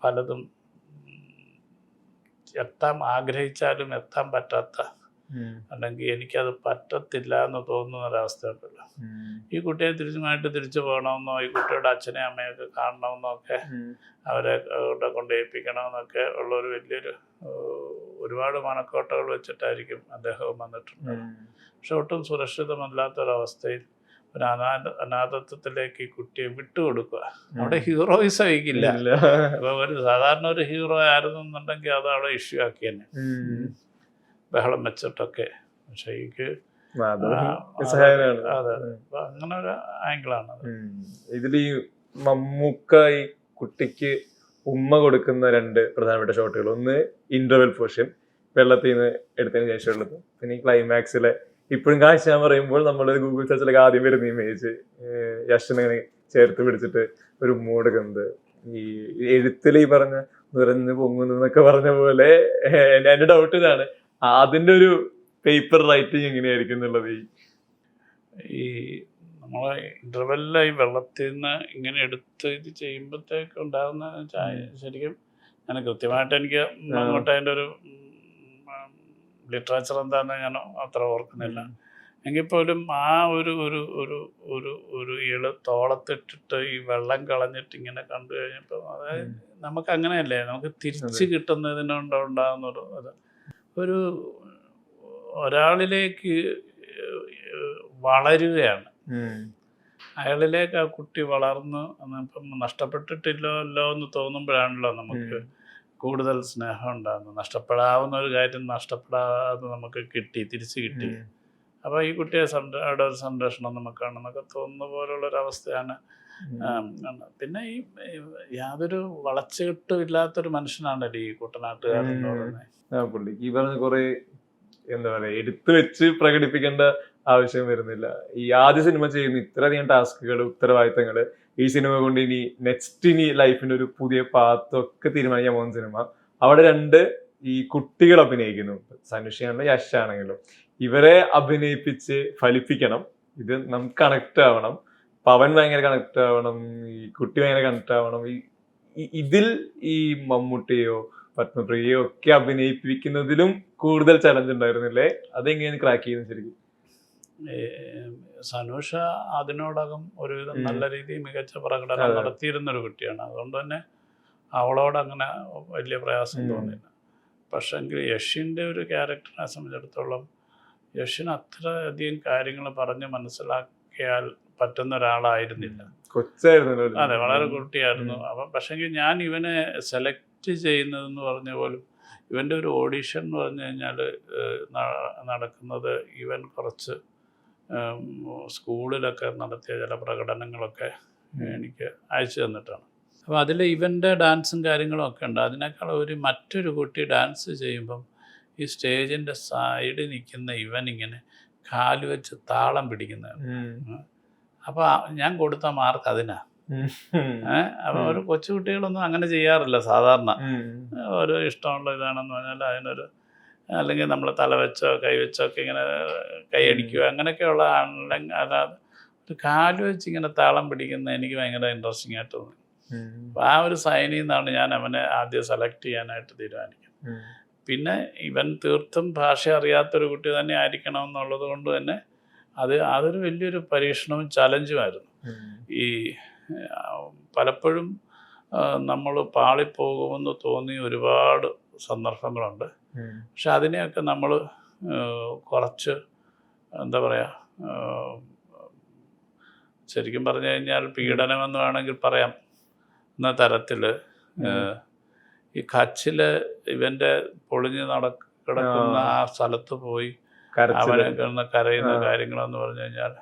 പലതും എത്താൻ ആഗ്രഹിച്ചാലും എത്താൻ പറ്റാത്ത അല്ലെങ്കിൽ എനിക്കത് പറ്റത്തില്ല എന്ന് തോന്നുന്ന ഒരവസ്ഥ ഉണ്ടല്ലോ ഈ കുട്ടിയെ തിരിച്ചുമായിട്ട് തിരിച്ചു പോകണമെന്നോ ഈ കുട്ടിയുടെ അച്ഛനെ അമ്മയൊക്കെ കാണണമെന്നോ ഒക്കെ അവരെ കൂടെ കൊണ്ടേൽപ്പിക്കണമെന്നൊക്കെ ഉള്ള ഒരു വലിയൊരു ഒരുപാട് മണക്കോട്ടകൾ വെച്ചിട്ടായിരിക്കും അദ്ദേഹവും വന്നിട്ടുണ്ട് പക്ഷെ ഒട്ടും സുരക്ഷിതമല്ലാത്തൊരവസ്ഥയിൽ ഒരു അനാഥ അനാഥത്വത്തിലേക്ക് ഈ കുട്ടിയെ വിട്ടുകൊടുക്കുക. അവിടെ ഹീറോയിസം ഇല്ല. ഇപ്പൊ ഒരു സാധാരണ ഒരു ഹീറോ ആയിരുന്നു എന്നുണ്ടെങ്കിൽ അത് അവിടെ ഇഷ്യൂ ആക്കി തന്നെ. ബഹളം വെച്ചിട്ടൊക്കെ. പക്ഷെ എനിക്ക്. അതെ അങ്ങനെ ഒരു ആംഗിളാണ് ഇതിൽ ഈ മമ്മൂക്ക ഈ കുട്ടിക്ക് ഉമ്മ കൊടുക്കുന്ന രണ്ട് പ്രധാനപ്പെട്ട ഷോട്ടുകൾ. ഒന്ന് ഇന്റർവെൽ പോർഷൻ വെള്ളത്തിൽ നിന്ന് എടുത്തതിന് ശേഷമുള്ളത്. പിന്നെ ഈ ക്ലൈമാക്സിലെ ഇപ്പോഴും കാഴ്ച ഞാൻ പറയുമ്പോൾ നമ്മൾ ഗൂഗിൾ സെർച്ചിലൊക്കെ ആദ്യം വരുന്ന ഇമേജ് യശനെ ചേർത്ത് പിടിച്ചിട്ട് ഒരു മൂട് കണ്ട്. ഈ എഴുത്തിൽ ഈ പറഞ്ഞ നിറഞ്ഞു പൊങ്ങുന്നു എന്നൊക്കെ പറഞ്ഞ പോലെ എന്റെ ഡൗട്ട് ഇതാണ്. അതിന്റെ ഒരു പേപ്പർ റൈറ്റിംഗ് എങ്ങനെയായിരിക്കും എന്നുള്ളത് ഈ നമ്മളെ ഇന്റർവെല്ലായി ഈ വെള്ളത്തിൽ നിന്ന് ഇങ്ങനെ എടുത്ത് ഇത് ചെയ്യുമ്പോഴത്തേക്ക് ഉണ്ടാകുന്ന ശരിക്കും ഞാൻ കൃത്യമായിട്ട് എനിക്ക് അങ്ങോട്ട് അതിന്റെ ഒരു ലിറ്ററേച്ചർ എന്താണെന്ന് ഞാൻ അത്ര ഓർക്കുന്നില്ല. എങ്കിൽ പോലും ആ ഒരു ഒരു ഒരു ഒരു ഒരു ഇൾ തോളത്തിട്ടിട്ട് ഈ വെള്ളം കളഞ്ഞിട്ട് ഇങ്ങനെ കണ്ടു കഴിഞ്ഞപ്പോൾ അതായത് നമുക്ക് അങ്ങനെയല്ലേ നമുക്ക് തിരിച്ച് കിട്ടുന്നതിനുണ്ടാകുന്നൊരു അത് ഒരു ഒരു ഒരാളിലേക്ക് വളരുകയാണ്. അയാളിലേക്ക് ആ കുട്ടി വളർന്ന് ഇപ്പം നഷ്ടപ്പെട്ടിട്ടില്ലല്ലോ എന്ന് തോന്നുമ്പോഴാണല്ലോ നമുക്ക് കൂടുതൽ സ്നേഹം ഉണ്ടാകുന്നു നഷ്ടപ്പെടാവുന്ന ഒരു കാര്യം നഷ്ടപ്പെടാതെ നമുക്ക് കിട്ടി തിരിച്ചു കിട്ടി. അപ്പോൾ ഈ കുട്ടിയെ സംര അവിടെ ഒരു സംരക്ഷണം നമുക്കാണെന്നൊക്കെ തോന്നുന്ന പോലുള്ള ഒരു അവസ്ഥയാണ് ആം, പിന്നെ ഈ യാതൊരു വളച്ചുകെട്ടും ഇല്ലാത്തൊരു മനുഷ്യനാണല്ലോ ഈ കുട്ടനാട്ടുകാരൻ എന്ന് പറയുന്നത്. പുള്ളിക്ക് ഈ പറഞ്ഞ കുറേ എന്താ പറയാ എടുത്തു വെച്ച് പ്രകടിപ്പിക്കേണ്ട ആവശ്യം വരുന്നില്ല. ഈ ആദ്യ സിനിമ ചെയ്യുന്ന ഇത്രയധികം ടാസ്കുകൾ ഉത്തരവാദിത്തങ്ങൾ ഈ സിനിമ കൊണ്ട് ഇനി നെക്സ്റ്റ് ഇനി ലൈഫിന്റെ ഒരു പുതിയ പാത്തൊക്കെ തീരുമാനിക്കാൻ പോകുന്ന സിനിമ അവിടെ രണ്ട് ഈ കുട്ടികൾ അഭിനയിക്കുന്നു. സനുഷയാണെങ്കിലും യശാണെങ്കിലും ഇവരെ അഭിനയിപ്പിച്ച് ഫലിപ്പിക്കണം. ഇത് നമുക്ക് കണക്ട് ആവണം. പവൻ ഭയങ്കര കണക്ട് ആവണം. ഈ കുട്ടി ഭയങ്കര കണക്ട് ആവണം. ഈ ഇതിൽ ഈ മമ്മൂട്ടിയോ പത്മപ്രിയയോ ഒക്കെ അഭിനയിപ്പിക്കുന്നതിലും കൂടുതൽ ചലഞ്ച് ഉണ്ടായിരുന്നില്ലേ? അതെങ്ങനെയാണ് ക്രാക്ക് ചെയ്യുന്നത് ശരിക്കും? സനൂഷ അതിനോടകം ഒരുവിധം നല്ല രീതിയിൽ മികച്ച പ്രകടനം നടത്തിയിരുന്നൊരു നടത്തിയിരുന്ന ഒരു കുട്ടിയാണ്. അതുകൊണ്ട് തന്നെ അവളോട് അങ്ങനെ വലിയ പ്രയാസം തോന്നില്ല തോന്നിയില്ല. പക്ഷെങ്കിൽ യഷിന്റെ ഒരു ക്യാരക്ടറിനെ സംബന്ധിച്ചിടത്തോളം യഷിന് അത്രയധികം കാര്യങ്ങൾ പറഞ്ഞ് മനസ്സിലാക്കിയാൽ പറ്റുന്ന ഒരാളായിരുന്നില്ല. അതെ വളരെ കുട്ടിയായിരുന്നു. അപ്പം പക്ഷെങ്കിൽ ഞാൻ ഇവനെ സെലക്ട് ചെയ്യുന്നതെന്ന് പറഞ്ഞ പോലും ഇവന്റെ ഒരു ഓഡീഷൻ എന്ന് പറഞ്ഞു കഴിഞ്ഞാൽ നടക്കുന്നത് ഇവൻ കുറച്ച് സ്കൂളിലൊക്കെ നടത്തിയ ചില പ്രകടനങ്ങളൊക്കെ എനിക്ക് അയച്ചു തന്നിട്ടാണ്. അപ്പോൾ അതിൽ ഇവന്റെ ഡാൻസും കാര്യങ്ങളും ഒക്കെ ഉണ്ട്. അതിനേക്കാൾ ഒരു മറ്റൊരു കുട്ടി ഡാൻസ് ചെയ്യുമ്പം ഈ സ്റ്റേജിന്റെ സൈഡിൽ നിൽക്കുന്ന ഇവൻ ഇങ്ങനെ കാൽ വെച്ച് താളം പിടിക്കുന്നതാണ്. അപ്പോൾ ഞാൻ കൊടുത്ത മാർക്ക് അതിനാ. അപ്പോൾ. ഒരു കൊച്ചുകുട്ടികളൊന്നും അങ്ങനെ ചെയ്യാറില്ല സാധാരണ. ഓരോ ഇഷ്ടമുള്ള ഇതാണെന്ന് പറഞ്ഞാൽ അതിനൊരു അല്ലെങ്കിൽ നമ്മൾ തലവെച്ചോ വെച്ചോ കൈ വെച്ചോ ഒക്കെ ഇങ്ങനെ കൈയടിക്കുക അങ്ങനെയൊക്കെയുള്ള അല്ലെങ്കിൽ അല്ലാതെ ഒരു കാൽ വെച്ച് ഇങ്ങനെ താളം പിടിക്കുന്ന എനിക്ക് ഭയങ്കര ഇൻട്രസ്റ്റിംഗ് ആയിട്ട് തോന്നി. അപ്പം അപ്പോൾ ആ ഒരു സൈനിൽ നിന്നാണ് ഞാൻ അവനെ ആദ്യം സെലക്ട് ചെയ്യാനായിട്ട് തീരുമാനിക്കുന്നത്. പിന്നെ ഇവൻ തീർത്തും ഭാഷ അറിയാത്തൊരു കുട്ടി തന്നെ ആയിരിക്കണം എന്നുള്ളത് കൊണ്ട് തന്നെ അത് അതൊരു വലിയൊരു പരീക്ഷണവും ചലഞ്ചുമായിരുന്നു ഈ പലപ്പോഴും നമ്മൾ പാളിപ്പോകുമെന്ന് തോന്നി ഒരുപാട് സന്ദർഭങ്ങളുണ്ട്. പക്ഷെ അതിനെയൊക്കെ നമ്മൾ കുറച്ച് എന്താ പറയുക ശരിക്കും പറഞ്ഞു കഴിഞ്ഞാൽ പീഡനമെന്ന് വേണമെങ്കിൽ പറയാം എന്ന തരത്തിൽ ഈ കച്ചിൽ ഇവന്റെ പൊളിഞ്ഞ് നട കിടക്കുന്ന ആ സ്ഥലത്ത് പോയി. അവനെ കിടന്ന് കരയുന്ന. കാര്യങ്ങളെന്ന് പറഞ്ഞു കഴിഞ്ഞാൽ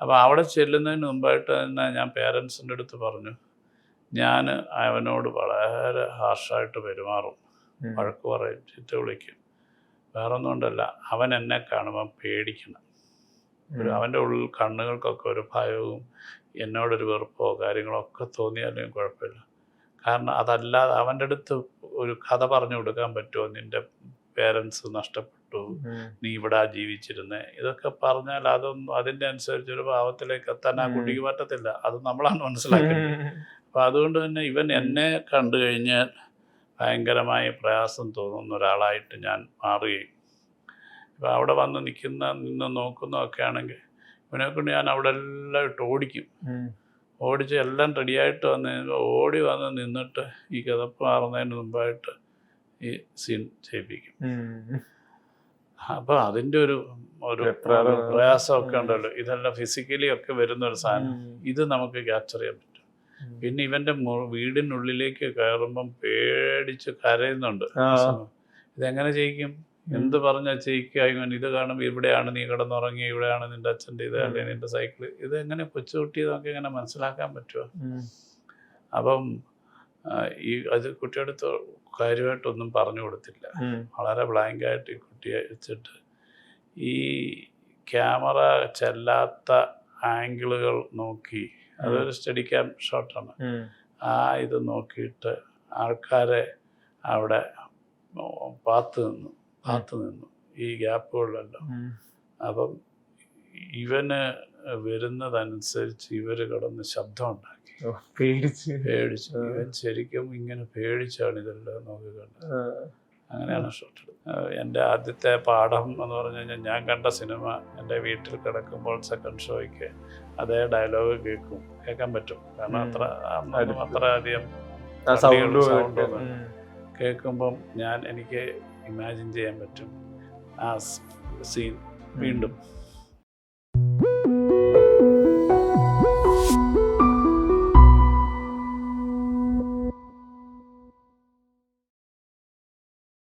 അപ്പോൾ അവിടെ ചെല്ലുന്നതിന് മുമ്പായിട്ട് തന്നെ ഞാൻ പേരൻസിന്റെ അടുത്ത് പറഞ്ഞു ഞാൻ അവനോട് വളരെ ഹാർഷായിട്ട് പെരുമാറും. വഴക്ക് പറയും ചീത്ത വിളിക്കും. വേറൊന്നും കൊണ്ടല്ല. അവൻ എന്നെ കാണുമ്പോൾ പേടിക്കണം. ഒരു അവന്റെ ഉള്ളിൽ കണ്ണുകൾക്കൊക്കെ ഒരു ഭയവും എന്നോടൊരു വെറുപ്പോ കാര്യങ്ങളോ ഒക്കെ തോന്നിയാലും കുഴപ്പമില്ല. കാരണം അതല്ലാതെ അവന്റെ അടുത്ത് ഒരു കഥ പറഞ്ഞു കൊടുക്കാൻ പറ്റുമോ? നിന്റെ പേരൻസ് നഷ്ടപ്പെട്ടു. നീ ഇവിടെ ജീവിച്ചിരുന്നേ. ഇതൊക്കെ പറഞ്ഞാൽ അതൊന്നും അതിന്റെ അനുസരിച്ച് ഒരു ഭാവത്തിലേക്ക് എത്താൻ ആ. കുട്ടിക്ക് പറ്റത്തില്ല. അത് നമ്മളാണ് മനസ്സിലാക്കുന്നത് അപ്പം അതുകൊണ്ട് തന്നെ ഇവൻ എന്നെ കണ്ടു കഴിഞ്ഞാൽ ഭയങ്കരമായ പ്രയാസം തോന്നുന്ന ഒരാളായിട്ട് ഞാൻ മാറുകയും. ഇപ്പം അവിടെ വന്ന് നിൽക്കുന്ന നിന്ന് നോക്കുന്നതൊക്കെ ആണെങ്കിൽ ഇവനെ കൊണ്ട് ഞാൻ അവിടെ എല്ലാം ഇട്ട് ഓടിക്കും. ഓടിച്ച് എല്ലാം റെഡിയായിട്ട് വന്ന് ഓടി വന്ന് നിന്നിട്ട് ഈ കിതപ്പ് മാറുന്നതിന് മുമ്പായിട്ട് ഈ സീൻ ചെയ്യിപ്പിക്കും. അപ്പം അപ്പോൾ അതിന്റെ ഒരു ഒരു പ്രയാസമൊക്കെ ഉണ്ടല്ലോ. ഇതെല്ലാം ഫിസിക്കലി ഒക്കെ വരുന്ന ഒരു സാധനം. ഇത് നമുക്ക് ക്യാപ്ചർ ചെയ്യാൻ പറ്റും. പിന്നെ ഇവന്റെ വീടിനുള്ളിലേക്ക് കയറുമ്പം പേടിച്ച് കരയുന്നുണ്ട്. ഇതെങ്ങനെ ചെയ്യിക്കും? എന്ത് പറഞ്ഞാൽ ചെയ്യിക്കുക? ഇവൻ ഇത് കാണും ഇവിടെയാണ് നീ കിടന്നുറങ്ങി ഇവിടെയാണ് നിന്റെ അച്ഛന്റെ ഇത് അല്ലെങ്കിൽ നിന്റെ സൈക്കിൾ? ഇത് എങ്ങനെ കൊച്ചുകുട്ടി നമുക്ക് എങ്ങനെ മനസ്സിലാക്കാൻ പറ്റുമോ അപ്പം ഈ അത് കുട്ടിയുടെ കാര്യമായിട്ടൊന്നും പറഞ്ഞു കൊടുത്തില്ല. വളരെ ബ്ലാങ്കായിട്ട് ഈ കുട്ടിയെ വെച്ചിട്ട്. ഈ ക്യാമറ ചെല്ലാത്ത ആംഗിളുകൾ നോക്കി അതൊരു സ്റ്റഡി ക്യാമ്പ് ഷോട്ടാണ്. ആ ഇത് നോക്കിയിട്ട് ആൾക്കാരെ അവിടെ പാത്തു നിന്നു പാത്തു നിന്നു. ഈ ഗ്യാപ്പുകളിലെല്ലാം. അപ്പം ഇവന് വരുന്നതനുസരിച്ച് ഇവർ കിടന്ന് ശബ്ദം ഉണ്ടാക്കി പേടിച്ച്. പേടിച്ച്. ഇവൻ ശരിക്കും ഇങ്ങനെ പേടിച്ചാണ് ഇതെല്ലാം നോക്കി കണ്ടത് അങ്ങനെയാണ് ഷോട്ട് എന്റെ ആദ്യത്തെ പാഠം എന്ന് പറഞ്ഞു കഴിഞ്ഞാൽ ഞാൻ കണ്ട സിനിമ എന്റെ വീട്ടിൽ കിടക്കുമ്പോൾ സെക്കൻഡ് ഷോയ്ക്ക് അതേ ഡയലോഗ് കേൾക്കും. കേൾക്കാൻ പറ്റും. കാരണം അത്ര അത്ര അധികം. കേൾക്കുമ്പം ഞാൻ എനിക്ക് ഇമാജിൻ ചെയ്യാൻ പറ്റും. ആ സീൻ വീണ്ടും.